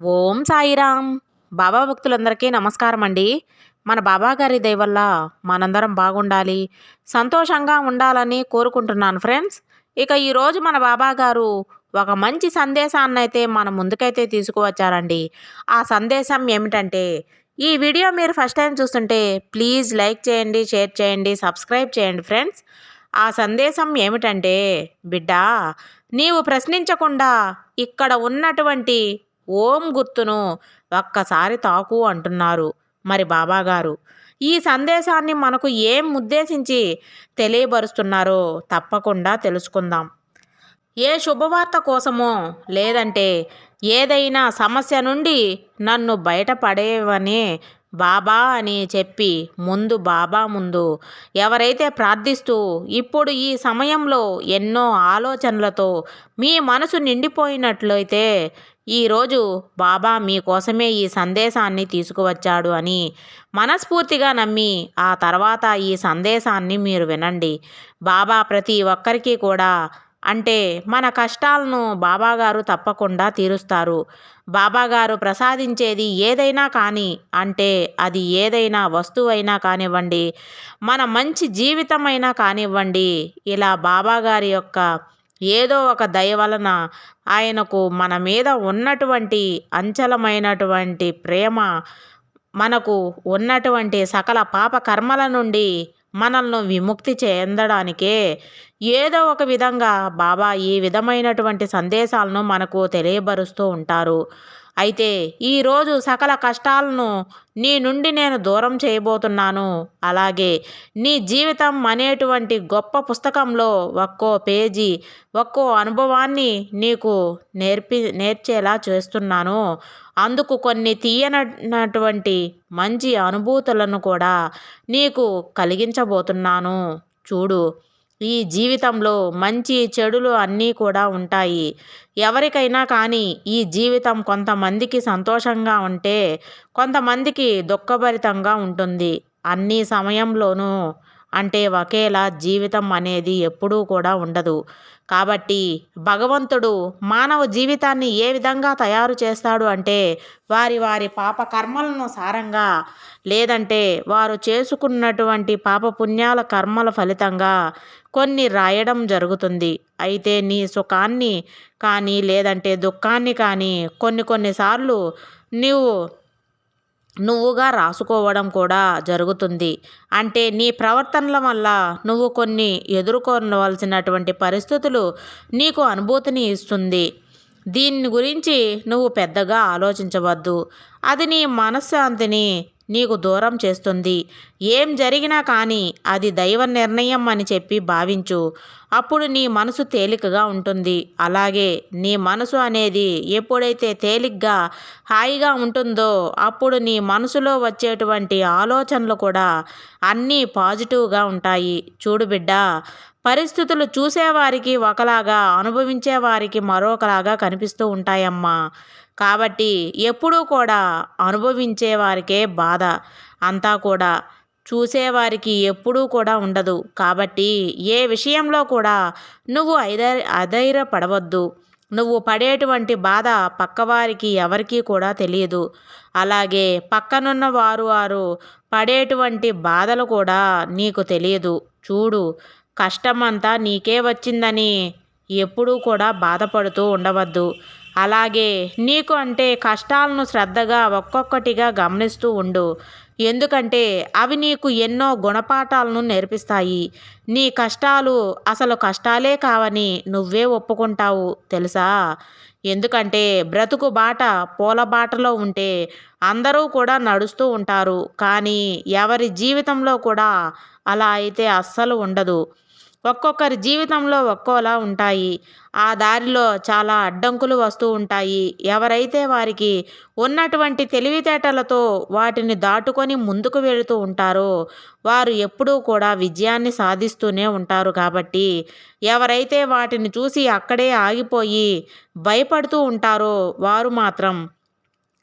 ఓం సాయిరామ్. బాబా భక్తులందరికీ నమస్కారం అండి మన బాబా గారి దయవల్ల మనందరం బాగుండాలి సంతోషంగా ఉండాలని కోరుకుంటున్నాను ఫ్రెండ్స్. ఇక ఈరోజు మన బాబా గారు ఒక మంచి సందేశాన్ని అయితే మన ముందుకైతే తీసుకువచ్చారండి. ఆ సందేశం ఏమిటంటే ఈ వీడియో మీరు ఫస్ట్ టైం చూస్తుంటే ప్లీజ్ లైక్ చేయండి షేర్ చేయండి సబ్స్క్రైబ్ చేయండి ఫ్రెండ్స్. ఆ సందేశం ఏమిటంటే బిడ్డా నీవు ప్రశ్నించకుండా ఇక్కడ ఉన్నటువంటి ఓం గుర్తును ఒక్కసారి తాకు అంటున్నారు మరి బాబాగారు. ఈ సందేశాన్ని మనకు ఏం ఉద్దేశించి తెలియబరుస్తున్నారో తప్పకుండా తెలుసుకుందాం. ఏ శుభవార్త కోసమో లేదంటే ఏదైనా సమస్య నుండి నన్ను బయటపడేవని బాబా అని చెప్పి ముందు బాబా ముందు ఎవరైతే ప్రార్థిస్తూ ఇప్పుడు ఈ సమయంలో ఎన్నో ఆలోచనలతో మీ మనసు నిండిపోయినట్లయితే ఈరోజు బాబా మీకోసమే ఈ సందేశాన్ని తీసుకువచ్చాడు అని మనస్ఫూర్తిగా నమ్మి ఆ తర్వాత ఈ సందేశాన్ని మీరు వినండి. బాబా ప్రతి ఒక్కరికి కూడా అంటే మన కష్టాలను బాబాగారు తప్పకుండా తీరుస్తారు. బాబాగారు ప్రసాదించేది ఏదైనా కానీ అంటే అది ఏదైనా వస్తువైనా కానివ్వండి మన మంచి జీవితమైనా కానివ్వండి ఇలా బాబాగారి యొక్క ఏదో ఒక దయ వలన ఆయనకు మన మీద ఉన్నటువంటి అంచలమైనటువంటి ప్రేమ మనకు ఉన్నటువంటి సకల పాప కర్మల నుండి మనల్ని విముక్తి చెందడానికే ఏదో ఒక విధంగా బాబా ఈ విధమైనటువంటి సందేశాలను మనకు తెలియబరుస్తూ ఉంటారు. అయితే ఈరోజు సకల కష్టాలను నీ నుండి నేను దూరం చేయబోతున్నాను. అలాగే నీ జీవితం అనేటువంటి గొప్ప పుస్తకంలో ఒక్కో పేజీ ఒక్కో అనుభవాన్ని నీకు నేర్పి నేర్చేలా చేస్తున్నాను. అందుకు కొన్ని తీయనటువంటి మంచి అనుభూతులను కూడా నీకు కలిగించబోతున్నాను. చూడు ఈ జీవితంలో మంచి చెడులు అన్నీ కూడా ఉంటాయి. ఎవరికైనా కానీ ఈ జీవితం కొంతమందికి సంతోషంగా ఉంటే కొంతమందికి దుఃఖభరితంగా ఉంటుంది. అన్ని సమయంలోనూ అంటే ఒకేలా జీవితం అనేది ఎప్పుడూ కూడా ఉండదు. కాబట్టి భగవంతుడు మానవ జీవితాన్ని ఏ విధంగా తయారు చేస్తాడు అంటే వారి వారి పాప కర్మలను సారంగా లేదంటే వారు చేసుకున్నటువంటి పాప పుణ్యాల కర్మల ఫలితంగా కొన్ని రాయడం జరుగుతుంది. అయితే నీ సుఖాన్ని కానీ లేదంటే దుఃఖాన్ని కానీ కొన్ని కొన్నిసార్లు నీవు నువ్వుగా రాసుకోవడం కూడా జరుగుతుంది. అంటే నీ ప్రవర్తనల వల్ల నువ్వు కొన్ని ఎదుర్కొనవలసినటువంటి పరిస్థితులు నీకు అనుభూతిని ఇస్తుంది. దీని గురించి నువ్వు పెద్దగా ఆలోచించవద్దు. అది నీ మనశ్శాంతిని నీకు దూరం చేస్తుంది. ఏం జరిగినా కానీ అది దైవ నిర్ణయం అని చెప్పి భావించు. అప్పుడు నీ మనసు తేలికగా ఉంటుంది. అలాగే నీ మనసు అనేది ఎప్పుడైతే తేలిగ్గా హాయిగా ఉంటుందో అప్పుడు నీ మనసులో వచ్చేటువంటి ఆలోచనలు కూడా అన్నీ పాజిటివ్గా ఉంటాయి. చూడు బిడ్డ పరిస్థితులు చూసేవారికి ఒకలాగా అనుభవించేవారికి మరొకలాగా కనిపిస్తూ ఉంటాయమ్మా. కాబట్టి ఎప్పుడూ కూడా అనుభవించే వారికే బాధ. అంతా కూడా చూసేవారికి ఎప్పుడూ కూడా ఉండదు. కాబట్టి ఏ విషయంలో కూడా నువ్వు అధైర్య అధైర్యపడవద్దు. నువ్వు పడేటువంటి బాధ పక్కవారికి ఎవరికీ కూడా తెలియదు. అలాగే పక్కనున్న వారు వారు పడేటువంటి బాధలు కూడా నీకు తెలియదు. చూడు కష్టమంతా నీకే వచ్చిందని ఎప్పుడూ కూడా బాధపడుతూ ఉండవద్దు. అలాగే నీకు అంటే కష్టాలను శ్రద్ధగా ఒక్కొక్కటిగా గమనిస్తూ ఉండు. ఎందుకంటే అవి నీకు ఎన్నో గుణపాఠాలను నేర్పిస్తాయి. నీ కష్టాలు అసలు కష్టాలే కావని నువ్వే ఒప్పుకుంటావు తెలుసా? ఎందుకంటే బ్రతుకు బాట పూల బాటలో ఉంటే అందరూ కూడా నడుస్తూ ఉంటారు. కానీ ఎవరి జీవితంలో కూడా అలా అయితే అస్సలు ఉండదు. ఒక్కొక్కరి జీవితంలో ఒక్కోలా ఉంటాయి. ఆ దారిలో చాలా అడ్డంకులు వస్తూ ఉంటాయి. ఎవరైతే వారికి ఉన్నటువంటి తెలివితేటలతో వాటిని దాటుకొని ముందుకు వెళుతూ ఉంటారో వారు ఎప్పుడూ కూడా విజయాన్ని సాధిస్తూనే ఉంటారు కాబట్టి ఎవరైతే వాటిని చూసి అక్కడే ఆగిపోయి భయపడుతూ ఉంటారో వారు మాత్రం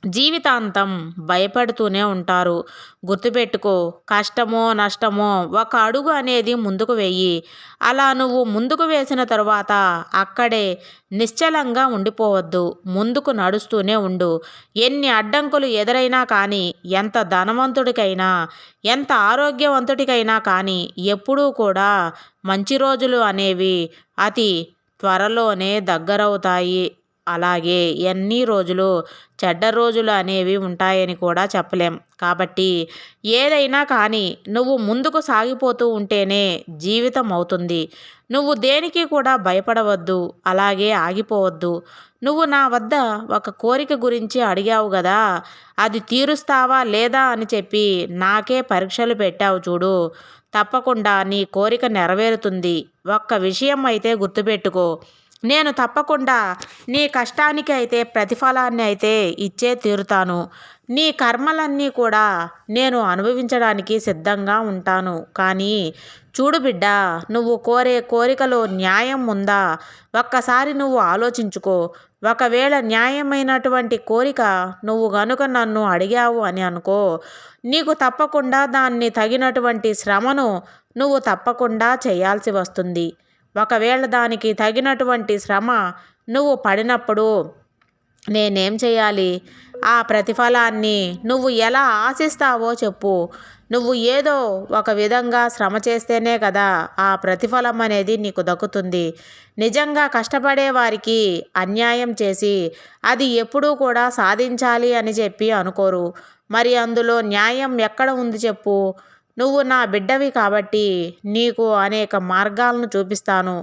జీవితాంతం భయపడుతూనే ఉంటారు. గుర్తుపెట్టుకో కష్టమో నష్టమో ఒక అడుగు అనేది ముందుకు వెయ్యి అలా నువ్వు ముందుకు వేసిన తరువాత అక్కడే నిశ్చలంగా ఉండిపోవద్దు. ముందుకు నడుస్తూనే ఉండు. ఎన్ని అడ్డంకులు ఎదురైనా కానీ ఎంత ధనవంతుడికైనా ఎంత ఆరోగ్యవంతుడికైనా కానీ ఎప్పుడూ కూడా మంచి రోజులు అనేవి అతి త్వరలోనే దగ్గరవుతాయి. అలాగే ఎన్ని రోజులు చెడ్డ రోజులు అనేవి ఉంటాయని కూడా చెప్పలేం. కాబట్టి ఏదైనా కానీ నువ్వు ముందుకు సాగిపోతూ ఉంటేనే జీవితం అవుతుంది. నువ్వు దేనికి కూడా భయపడవద్దు అలాగే ఆగిపోవద్దు. నువ్వు నా వద్ద ఒక కోరిక గురించి అడిగావు కదా అది తీరుస్తావా లేదా అని చెప్పి నాకే పరీక్షలు పెట్టావు చూడు. తప్పకుండా నీ కోరిక నెరవేరుతుంది. ఒక్క విషయం అయితే గుర్తుపెట్టుకో. నేను తప్పకుండా నీ కష్టానికి అయితే ప్రతిఫలాన్ని అయితే ఇచ్చే తీరుతాను. నీ కర్మలన్నీ కూడా నేను అనుభవించడానికి సిద్ధంగా ఉంటాను. కానీ చూడు బిడ్డ నువ్వు కోరే కోరికలో న్యాయం ఉందా? ఒక్కసారి నువ్వు ఆలోచించుకో. ఒకవేళ న్యాయమైనటువంటి కోరిక నువ్వు గనుక నన్ను అడిగావు అని అనుకో నీకు తప్పకుండా దాన్ని తగినటువంటి శ్రమను నువ్వు తప్పకుండా చేయాల్సి వస్తుంది. ఒకవేళ దానికి తగినటువంటి శ్రమ నువ్వు పడినప్పుడు నేనేం చేయాలి? ఆ ప్రతిఫలాన్ని నువ్వు ఎలా ఆశిస్తావో చెప్పు. నువ్వు ఏదో ఒక విధంగా శ్రమ చేస్తేనే కదా ఆ ప్రతిఫలం అనేది నీకు దక్కుతుంది. నిజంగా కష్టపడే వారికి అన్యాయం చేసి అది ఎప్పుడూ కూడా సాధించాలి అని చెప్పి అనుకోరు. మరి అందులో న్యాయం ఎక్కడ ఉంది చెప్పు. నువ్వు నా బిడ్డవి కాబట్టి నీకు అనేక మార్గాలను చూపిస్తాను.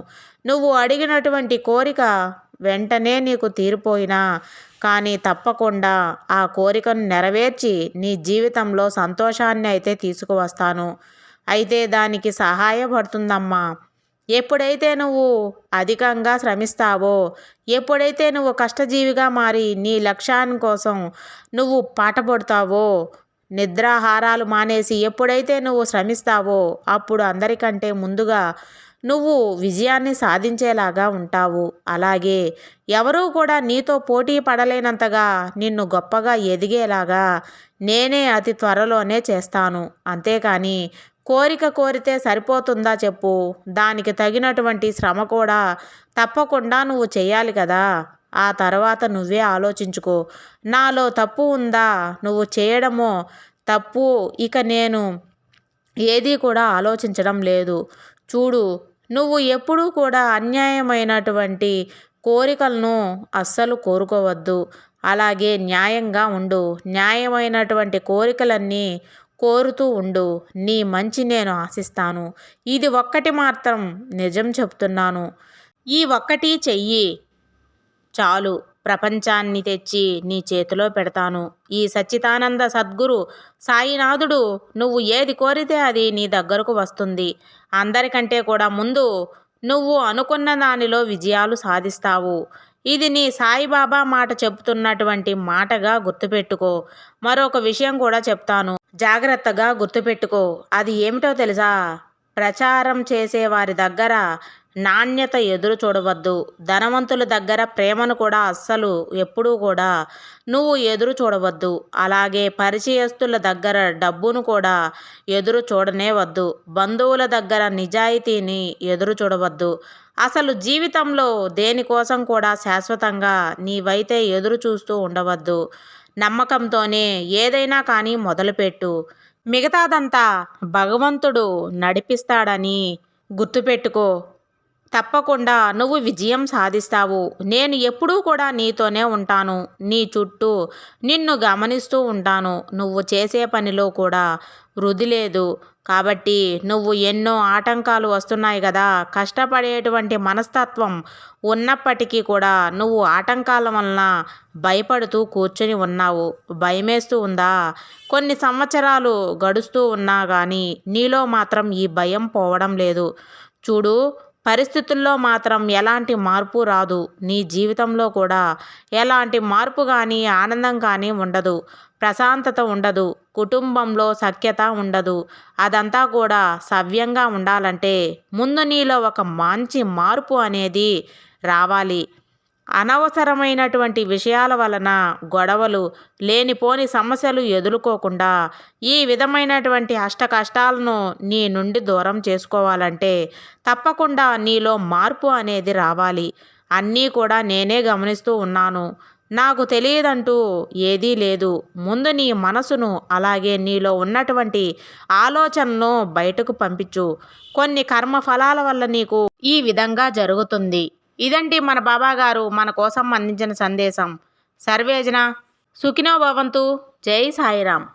నువ్వు అడిగినటువంటి కోరిక వెంటనే నీకు తీరిపోయినా కానీ తప్పకుండా ఆ కోరికను నెరవేర్చి నీ జీవితంలో సంతోషాన్ని అయితే తీసుకువస్తాను. అయితే దానికి సహాయపడుతుందమ్మా. ఎప్పుడైతే నువ్వు అధికంగా శ్రమిస్తావో ఎప్పుడైతే నువ్వు కష్టజీవిగా మారి నీ లక్ష్యాన్ని కోసం నువ్వు పాటపడతావో నిద్రాహారాలు మానేసి ఎప్పుడైతే నువ్వు శ్రమిస్తావో అప్పుడు అందరికంటే ముందుగా నువ్వు విజయాన్ని సాధించేలాగా ఉంటావు. అలాగే ఎవరూ కూడా నీతో పోటీ పడలేనంతగా నిన్ను గొప్పగా ఎదిగేలాగా నేనే అతి త్వరలోనే చేస్తాను. అంతేకాని కోరిక కోరితే సరిపోతుందా చెప్పు. దానికి తగినటువంటి శ్రమ కూడా తప్పకుండా నువ్వు చేయాలి కదా. ఆ తర్వాత నువ్వే ఆలోచించుకో. నాలో తప్పు ఉందా? నువ్వు చేయడమో తప్పు. ఇక నేను ఏది కూడా ఆలోచించడం లేదు. చూడు నువ్వు ఎప్పుడూ కూడా అన్యాయమైనటువంటి కోరికలను అస్సలు కోరుకోవద్దు. అలాగే న్యాయంగా ఉండు. న్యాయమైనటువంటి కోరికలన్నీ కోరుతూ ఉండు. నీ మంచి నేను ఆశిస్తాను. ఇది ఒక్కటి మాత్రం నిజం చెప్తున్నాను. ఈ ఒక్కటి చెయ్యి. చాలు ప్రపంచాన్ని తెచ్చి నీ చేతిలో పెడతాను. ఈ సచ్చిదానంద సద్గురు సాయినాథుడు నువ్వు ఏది కోరితే అది నీ దగ్గరకు వస్తుంది. అందరికంటే కూడా ముందు నువ్వు అనుకున్న దానిలో విజయాలు సాధిస్తావు. ఇది నీ సాయిబాబా మాట చెబుతున్నటువంటి మాటగా గుర్తుపెట్టుకో. మరొక విషయం కూడా చెప్తాను. జాగ్రత్తగా గుర్తుపెట్టుకో. అది ఏమిటో తెలుసా? ప్రచారం చేసే వారి దగ్గర నాణ్యత ఎదురు చూడవద్దు. ధనవంతుల దగ్గర ప్రేమను కూడా అస్సలు ఎప్పుడూ కూడా నువ్వు ఎదురు చూడవద్దు. అలాగే పరిచయస్తుల దగ్గర డబ్బును కూడా ఎదురు చూడనే వద్దు. బంధువుల దగ్గర నిజాయితీని ఎదురు చూడవద్దు. అసలు జీవితంలో దేనికోసం కూడా శాశ్వతంగా నీవైతే ఎదురు చూస్తూ ఉండవద్దు. నమ్మకంతోనే ఏదైనా కానీ మొదలుపెట్టు. మిగతాదంతా భగవంతుడు నడిపిస్తాడని గుర్తుపెట్టుకో. తప్పకుండా నువ్వు విజయం సాధిస్తావు. నేను ఎప్పుడూ కూడా నీతోనే ఉంటాను. నీ చుట్టూ నిన్ను గమనిస్తూ ఉంటాను. నువ్వు చేసే పనిలో కూడా వృధి లేదు. కాబట్టి నువ్వు ఎన్నో ఆటంకాలు వస్తున్నాయి కదా. కష్టపడేటువంటి మనస్తత్వం ఉన్నప్పటికీ కూడా నువ్వు ఆటంకాల వలన భయపడుతూ కూర్చొని ఉన్నావు. భయమేస్తూ ఉందా? కొన్ని సంవత్సరాలు గడుస్తూ ఉన్నా కానీ నీలో మాత్రం ఈ భయం పోవడం లేదు. చూడు పరిస్థితుల్లో మాత్రం ఎలాంటి మార్పు రాదు. నీ జీవితంలో కూడా ఎలాంటి మార్పు కానీ ఆనందం కానీ ఉండదు. ప్రశాంతత ఉండదు. కుటుంబంలో సఖ్యత ఉండదు. అదంతా కూడా సవ్యంగా ఉండాలంటే ముందు నీలో ఒక మంచి మార్పు అనేది రావాలి. అనవసరమైనటువంటి విషయాల వలన గొడవలు లేనిపోని సమస్యలు ఎదుర్కోకుండా ఈ విధమైనటువంటి అష్ట కష్టాలను నీ నుండి దూరం చేసుకోవాలంటే తప్పకుండా నీలో మార్పు అనేది రావాలి. అన్నీ కూడా నేనే గమనిస్తూ ఉన్నాను. నాకు తెలియదంటూ ఏదీ లేదు. ముందు నీ మనసును అలాగే నీలో ఉన్నటువంటి ఆలోచనను బయటకు పంపించు. కొన్ని కర్మ ఫలాల వల్ల నీకు ఈ విధంగా జరుగుతుంది. ఇదండి మన బాబా గారు మన కోసం అందించిన సందేశం. సర్వేజన సుఖినో భవంతు. జై సాయిరామ్.